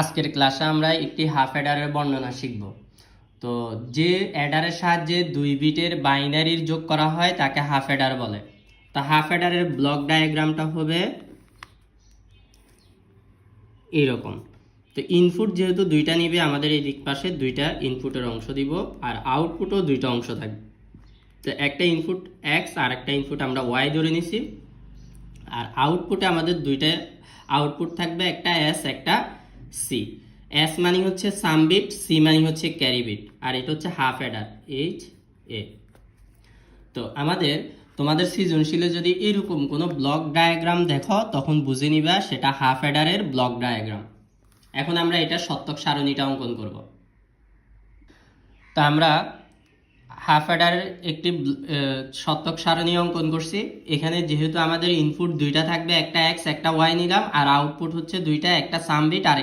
আজকের ক্লাসে আমরা একটি হাফ অ্যাডারের বর্ণনা শিখব। তো যে অ্যাডারের সাহায্যে দুই বিটের বাইনারির যোগ করা হয়, তাকে হাফ অ্যাডার বলে। তা হাফ অ্যাডারের ব্লক ডায়াগ্রামটা হবে এইরকম তো ইনপুট যেহেতু দুইটা নিবে, আমাদের এই দিক পাশে দুইটা ইনপুটের অংশ দিব, আর আউটপুটও দুইটা অংশ থাকবে তো একটা ইনপুট এক্স আর একটা ইনপুট আমরা ওয়াই ধরে নিছি। আর আউটপুটে আমাদের দুইটা আউটপুট থাকবে, একটা এস একটা সি এস মানে হচ্ছে সাম বিট সি মানে হচ্ছে ক্যারি বিট, আর এটা হচ্ছে হাফ অ্যাডার, এইচ এ। তো আমাদের, তোমাদের সৃজনশীলে যদি এরকম কোনো ব্লক ডায়াগ্রাম দেখো, তখন বুঝে নিবা সেটা হাফ অ্যাডারের ব্লক ডায়াগ্রাম। এখন আমরা এটা সত্যক সারণীটা অঙ্কন করব। তো আমরা হাফ অ্যাডারের একটি শতক সারণী অঙ্কন করছি। এখানে যেহেতু আমাদের ইনপুট দুইটা থাকবে, একটা এক্স একটা ওয়াই নিলাম, আর আউটপুট হচ্ছে দুইটা, একটা সাম বিট, আর